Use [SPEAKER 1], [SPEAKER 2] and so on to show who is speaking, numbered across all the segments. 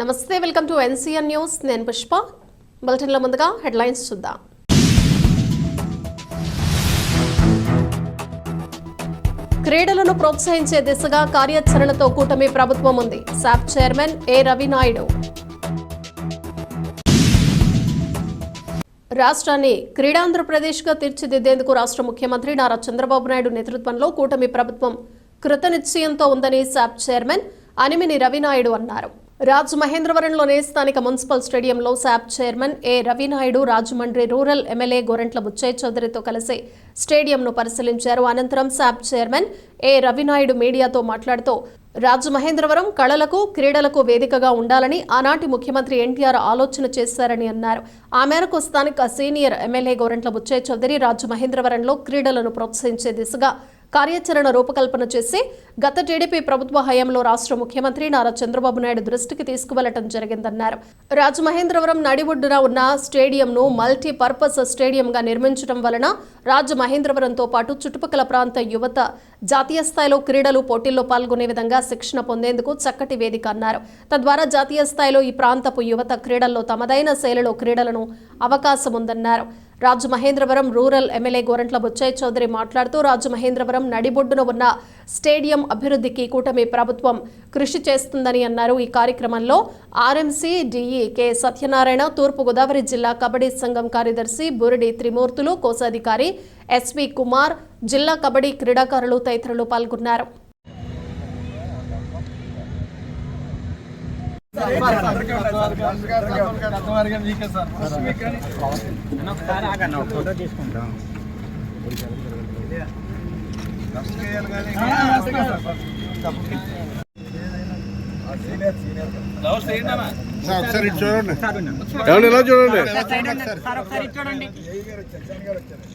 [SPEAKER 1] నమస్తే welcome to NCN news. నేను పుష్ప. బులెటిన్ల ముందుగా హెడ్లైన్స్ చూద్దాం. క్రీడలను ప్రోత్సహించే దిశగా కార్యాచరణతో కూటమి ప్రభుత్వం ఉంది. SAAP chairman A Ravinaidu. రాష్ట్రాన్ని క్రీడాంధ్రప్రదేశ్గా తీర్చిదిద్దేందుకు రాష్ట్ర ముఖ్యమంత్రి నారా చంద్రబాబు నాయుడు నేతృత్వంలో కూటమి ప్రభుత్వం కృతనిశ్చయంతో ఉందని శాప్ చైర్మన్ అనిమిని రవినాయుడు అన్నారు. రాజు మహేంద్రవరంలోనే స్థానిక మున్సిపల్ స్టేడియంలో SAAP chairman A Ravinaidu Rajahmundry rural MLA Gorantla Buchaiah చౌదరితో కలిసి స్టేడియంను పరిశీలించారు. అనంతరం శాప్ చైర్మన్ ఏ రవినాయుడు మీడియాతో మాట్లాడుతూ రాజు మహేంద్రవరం కళలకు క్రీడలకు వేదికగా ఉండాలని ఆనాటి ముఖ్యమంత్రి ఎన్టీఆర్ ఆలోచన చేశారని అన్నారు. ఆ మేరకు స్థానిక సీనియర్ ఎమ్మెల్యే గోరంట్ల బుచ్చయ్య చౌదరి రాజు మహేంద్రవరంలో క్రీడలను ప్రోత్సహించే దిశగా కార్యాచరణ రూపకల్పన చేసి గత టీడీపీ ప్రభుత్వ హయాంలో రాష్ట్ర ముఖ్యమంత్రి నారా చంద్రబాబు నాయుడు దృష్టికి తీసుకువెళ్ళటం జరిగిందన్నారు. రాజమహేంద్రవరం నడిబొడ్డున ఉన్న స్టేడియంను మల్టీపర్పస్ స్టేడియంగా నిర్మించడం వలన రాజమహేంద్రవరంతో పాటు చుట్టుపక్కల ప్రాంత యువత జాతీయ స్థాయిలో క్రీడలు పోటీల్లో పాల్గొనే విధంగా శిక్షణ పొందేందుకు చక్కటి వేదిక అన్నారు. తద్వారా జాతీయ స్థాయిలో ఈ ప్రాంతపు యువత క్రీడల్లో తమదైన శైలిలో క్రీడలను అవకాశం ఉందన్నారు. రాజమహేంద్రవరం రూరల్ ఎమ్మెల్యే గోరంట్ల బుచ్చయ్య చౌదరి మాట్లాడుతూ రాజమహేంద్రవరం నడిబొడ్డున ఉన్న స్టేడియం అభివృద్ధికి కూటమి ప్రభుత్వం కృషి చేస్తుందని అన్నారు. ఈ కార్యక్రమంలో RMC DE K Satyanarayana Thoorpu Godavari జిల్లా కబడ్డీ సంఘం కార్యదర్శి బురిడి త్రిమూర్తులు కోశాధికారి ఎస్వి కుమార్ జిల్లా కబడ్డీ క్రీడాకారులు తదితరులు పాల్గొన్నారు.
[SPEAKER 2] ఒకసారి చూడండి చూడండి
[SPEAKER 3] సార్ ఒకసారి ఇటు చూడండి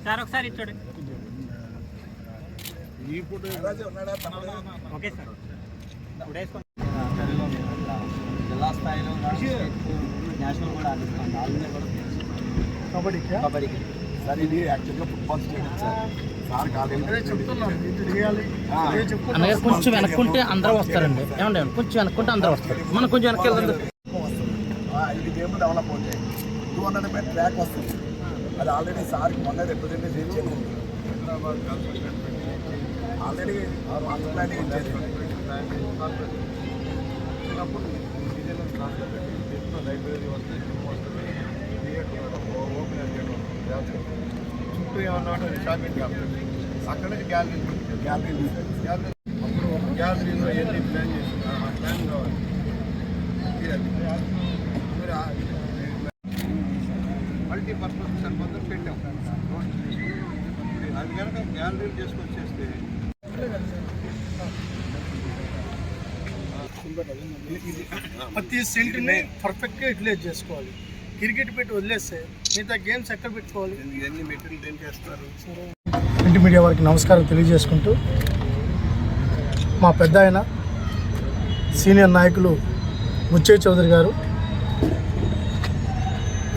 [SPEAKER 3] సార్ ఒకసారి చూడండి ఓకే సార్.
[SPEAKER 4] జిల్లా స్థాయిలో నేషనల్ కూడా ఆల్రెడీ కూడా కబడ్డీకి? కబడ్డీకి. సార్ ఇది యాక్చువల్గా ఫుట్బాల్ స్టేడియం సార్.
[SPEAKER 5] కొంచెం వెనక్కుంటే అందరూ వస్తారండి. ఏమండి కొంచెం వెనక్కుంటే అందరూ వస్తారు. మనం కొంచెం వెనక్కి
[SPEAKER 4] ఇది గేమ్ డెవలప్ అవుతాయి టూ హండ్రెడ్ మీటర్ ట్రాక్ వస్తుంది. అది ఆల్రెడీ సార్ మొన్న రిప్రజెంట్ చేయించేది ఆల్రెడీ మాస్టర్ ప్లానింగ్ ఇచ్చేది చుట్టూ ఏమన్నా షాపింగ్ అక్కడ నుంచి గ్యాలరీ గ్యాలరీ గ్యాలరీ అప్పుడు ఒక గ్యాలరీలో ఎన్ని ప్లాన్ చేసిన ఆ ప్లాన్ కావాలి. మల్టీపర్పస్ సరిపోతే పెట్టాం. అది కనుక గ్యాలరీలు చేసుకొచ్చేస్తే
[SPEAKER 6] ప్రతి సెంట్ని పర్ఫెక్ట్గా యూటిలైజ్ చేసుకోవాలి. క్రికెట్ పెట్టి వదిలేస్తే మిగతా గేమ్స్ ఎక్కడ పెట్టుకోవాలి?
[SPEAKER 4] ఎన్ని మెటీరియల్ ఏం చేస్తారు?
[SPEAKER 6] ప్రింట్ మీడియా వారికి నమస్కారం తెలియజేసుకుంటూ మా పెద్ద ఆయన సీనియర్ నాయకులు ముచ్చయ్య చౌదరి గారు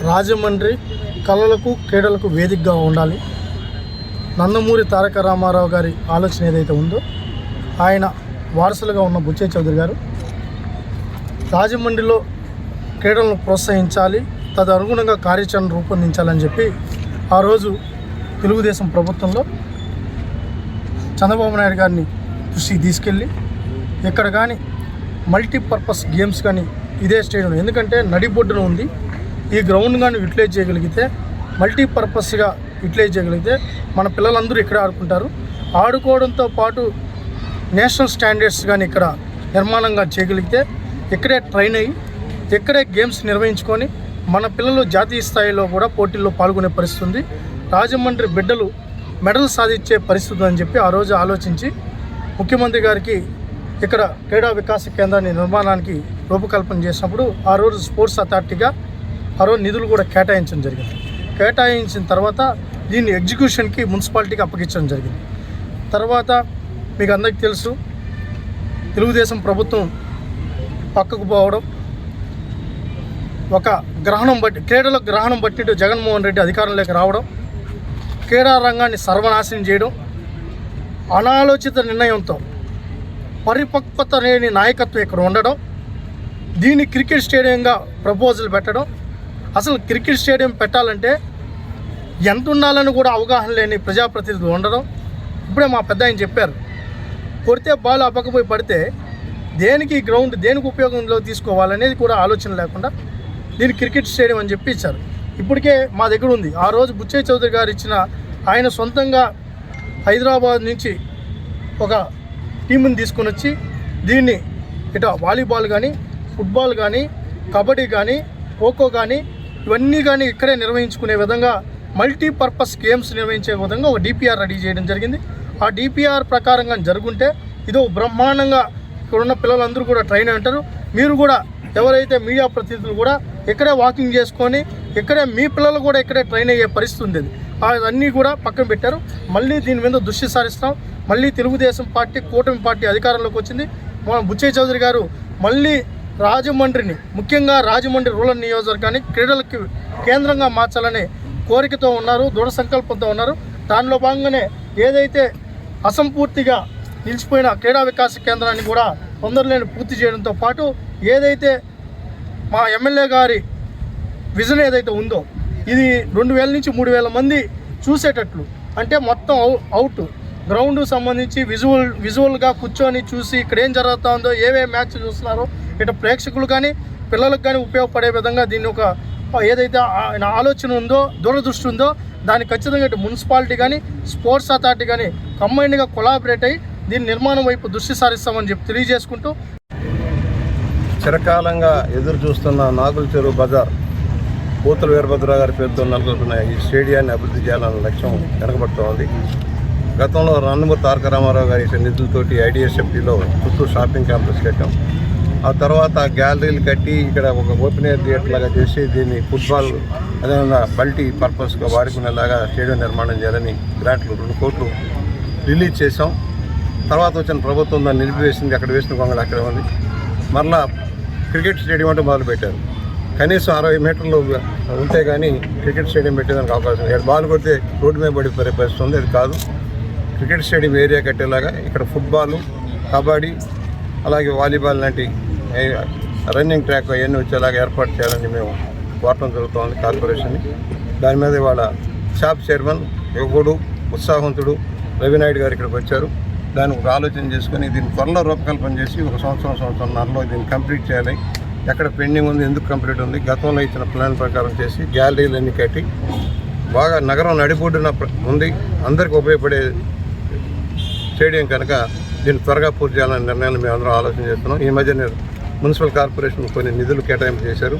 [SPEAKER 6] రాజమండ్రి కళలకు క్రీడలకు వేదికగా ఉండాలి. నందమూరి తారక రామారావు గారి ఆలోచన ఏదైతే ఉందో ఆయన వారసులుగా ఉన్న బుచ్చయ్య చౌదరి గారు రాజమండ్రిలో క్రీడలను ప్రోత్సహించాలి తదనుగుణంగా కార్యాచరణ రూపొందించాలని చెప్పి ఆ రోజు తెలుగుదేశం ప్రభుత్వంలో చంద్రబాబు నాయుడు గారిని దృష్టికి తీసుకెళ్ళి ఇక్కడ కానీ మల్టీపర్పస్ గేమ్స్ కానీ ఇదే స్టేడియం ఎందుకంటే నడిబొడ్డున ఉంది ఈ గ్రౌండ్ కానీ యూటిలైజ్ చేయగలిగితే మల్టీపర్పస్గా యూటిలైజ్ చేయగలిగితే మన పిల్లలందరూ ఇక్కడ ఆడుకుంటారు. ఆడుకోవడంతో పాటు నేషనల్ స్టాండర్డ్స్ కానీ ఇక్కడ నిర్మాణంగా చేయగలిగితే ఇక్కడే ట్రైన్ అయ్యి ఇక్కడే గేమ్స్ నిర్వహించుకొని మన పిల్లలు జాతీయ స్థాయిలో కూడా పోటీల్లో పాల్గొనే పరిస్థితి ఉంది రాజమండ్రి బిడ్డలు మెడల్ సాధించే పరిస్థితి అని చెప్పి ఆ రోజు ఆలోచించి ముఖ్యమంత్రి గారికి ఇక్కడ క్రీడా వికాస కేంద్రాన్ని నిర్మాణానికి రూపకల్పన చేసినప్పుడు ఆ రోజు స్పోర్ట్స్ అథారిటీగా ఆ రోజు నిధులు కూడా కేటాయించడం జరిగింది. కేటాయించిన తర్వాత దీన్ని ఎగ్జిక్యూషన్కి మున్సిపాలిటీకి అప్పగించడం జరిగింది. తర్వాత మీకు అందరికీ తెలుసు తెలుగుదేశం ప్రభుత్వం పక్కకు పోవడం ఒక గ్రహణం బట్టి క్రీడల గ్రహణం బట్టి జగన్మోహన్ రెడ్డి అధికారంలోకి రావడం క్రీడా రంగాన్ని సర్వనాశనం చేయడం అనాలోచిత నిర్ణయంతో పరిపక్వత లేని నాయకత్వం ఇక్కడ ఉండడం దీన్ని క్రికెట్ స్టేడియంగా ప్రపోజల్ పెట్టడం. అసలు క్రికెట్ స్టేడియం పెట్టాలంటే ఎంత ఉండాలని కూడా అవగాహన లేని ప్రజాప్రతినిధులు ఉండడం. ఇప్పుడే మా పెద్ద ఆయన చెప్పారు కొడితే బాల్ అప్పకపోయి పడితే దేనికి గ్రౌండ్ దేనికి ఉపయోగంలో తీసుకోవాలనేది కూడా ఆలోచన లేకుండా దీన్ని క్రికెట్ స్టేడియం అని చెప్పి ఇచ్చారు. ఇప్పటికే మా దగ్గర ఉంది. ఆ రోజు బుచ్చయ్య చౌదరి గారు ఇచ్చిన ఆయన సొంతంగా హైదరాబాద్ నుంచి ఒక టీంని తీసుకొని వచ్చి దీన్ని ఇట వాలీబాల్ కానీ ఫుట్బాల్ కానీ కబడ్డీ కానీ ఖోఖో కానీ ఇవన్నీ కానీ ఇక్కడే నిర్వహించుకునే విధంగా మల్టీపర్పస్ గేమ్స్ నిర్వహించే విధంగా ఒక డిపిఆర్ రెడీ చేయడం జరిగింది. ఆ డిపిఆర్ ప్రకారంగా జరుగుంటే ఇదో బ్రహ్మాండంగా ఇక్కడ ఉన్న పిల్లలందరూ కూడా ట్రైన్ అంటారు. మీరు కూడా ఎవరైతే మీడియా ప్రతినిధులు కూడా ఇక్కడే వాకింగ్ చేసుకొని ఇక్కడే మీ పిల్లలు కూడా ఇక్కడే ట్రైన్ అయ్యే పరిస్థితి ఉంది అవన్నీ కూడా పక్కన పెట్టారు. మళ్ళీ దీని మీద దృష్టి సారిస్తాం మళ్ళీ తెలుగుదేశం పార్టీ కూటమి పార్టీ అధికారంలోకి వచ్చింది. మన బుచ్చయ్య చౌదరి గారు మళ్ళీ రాజమండ్రిని ముఖ్యంగా రాజమండ్రి రూరల్ నియోజకవర్గాన్ని క్రీడలకి కేంద్రంగా మార్చాలనే కోరికతో ఉన్నారు దృఢ సంకల్పంతో ఉన్నారు. దానిలో భాగంగానే ఏదైతే అసంపూర్తిగా నిలిచిపోయిన క్రీడా వికాస కేంద్రాన్ని కూడా తొందరలోనే పూర్తి చేయడంతో పాటు ఏదైతే మా ఎమ్మెల్యే గారి విజన్ ఏదైతే ఉందో ఇది రెండు వేల నుంచి మూడు వేల మంది చూసేటట్లు. అంటే మొత్తం అవుట్ గ్రౌండ్ సంబంధించి విజువల్ విజువల్గా కూర్చొని చూసి ఇక్కడ ఏం జరుగుతుందో ఏవే మ్యాచ్ చూస్తున్నారో ఇటు ప్రేక్షకులు కానీ పిల్లలకు కానీ ఉపయోగపడే విధంగా దీన్ని ఒక ఏదైతే ఆయన ఆలోచన ఉందో దూరదృష్టి ఉందో దాన్ని ఖచ్చితంగా ఇటు మున్సిపాలిటీ కానీ స్పోర్ట్స్ అథారిటీ కానీ కంబైన్డ్గా కొలాబరేట్ అయ్యి దీని నిర్మాణం వైపు దృష్టి సారిస్తామని చెప్పి తెలియజేసుకుంటూ
[SPEAKER 2] చిరకాలంగా ఎదురు చూస్తున్న నాగుల చెరువు బజార్ పూతల వీరభద్ర గారి పేరుతో నెలకొల్పిన ఈ స్టేడియాన్ని అభివృద్ధి చేయాలన్న లక్ష్యం వెనకబడుతోంది గతంలో నందమూరి తారక రామారావు గారి నిధులతోటి ఐడిఎస్ఎఫ్టీలో చుట్టూ షాపింగ్ క్యాంపస్ కట్టాం. ఆ తర్వాత గ్యాలరీలు కట్టి ఇక్కడ ఒక ఓపెన్ ఎయిర్ థియేటర్ లాగా చేసి దీన్ని ఫుట్బాల్ అదేవిధంగా మల్టీ పర్పస్గా వాడుకునేలాగా స్టేడియం నిర్మాణం చేయాలని గ్రాంట్లు రెండు కోట్లు రిలీజ్ చేసాం తర్వాత వచ్చిన ప్రభుత్వం దాన్ని నిలిపివేసింది అక్కడ వేసిన కొంగలు అక్కడ ఉంది. మరలా క్రికెట్ స్టేడియం అంటే మొదలుపెట్టారు. కనీసం అరవై మీటర్లు ఉంటే కానీ క్రికెట్ స్టేడియం పెట్టేదానికి అవకాశం లేదు. బాల్ కొడితే రోడ్డు మీద పడి పరిస్థితి ఉంది అది కాదు. క్రికెట్ స్టేడియం ఏరియా కట్టేలాగా ఇక్కడ ఫుట్బాల్ కబడ్డీ అలాగే వాలీబాల్ లాంటి రన్నింగ్ ట్రాక్ అవన్నీ వచ్చేలాగా ఏర్పాటు చేయాలని మేము కోరటం జరుగుతోంది కార్పొరేషన్ని దాని మీద ఇవాళ షాప్ చైర్మన్ యువకుడు ఉత్సాహవంతుడు రవినాయుడు గారు ఇక్కడికి వచ్చారు. దాన్ని ఒక ఆలోచన చేసుకొని దీన్ని త్వరలో రూపకల్పన చేసి ఒక సంవత్సరం సంవత్సరంన్నరలో దీన్ని కంప్లీట్ చేయాలి. ఎక్కడ పెండింగ్ ఉంది ఎందుకు కంప్లీట్ ఉంది? గతంలో ఇచ్చిన ప్లాన్ ప్రకారం చేసి గ్యాలరీలు అన్ని కట్టి బాగా నగరం నడిబొడ్డున ఉంది. అందరికీ ఉపయోగపడే స్టేడియం కనుక దీన్ని త్వరగా పూర్తి చేయాలనే నిర్ణయాన్ని మేము అందరం ఆలోచన చేస్తున్నాం. ఈ మధ్య మున్సిపల్ కార్పొరేషన్ కొన్ని నిధులు కేటాయింపు చేశారు.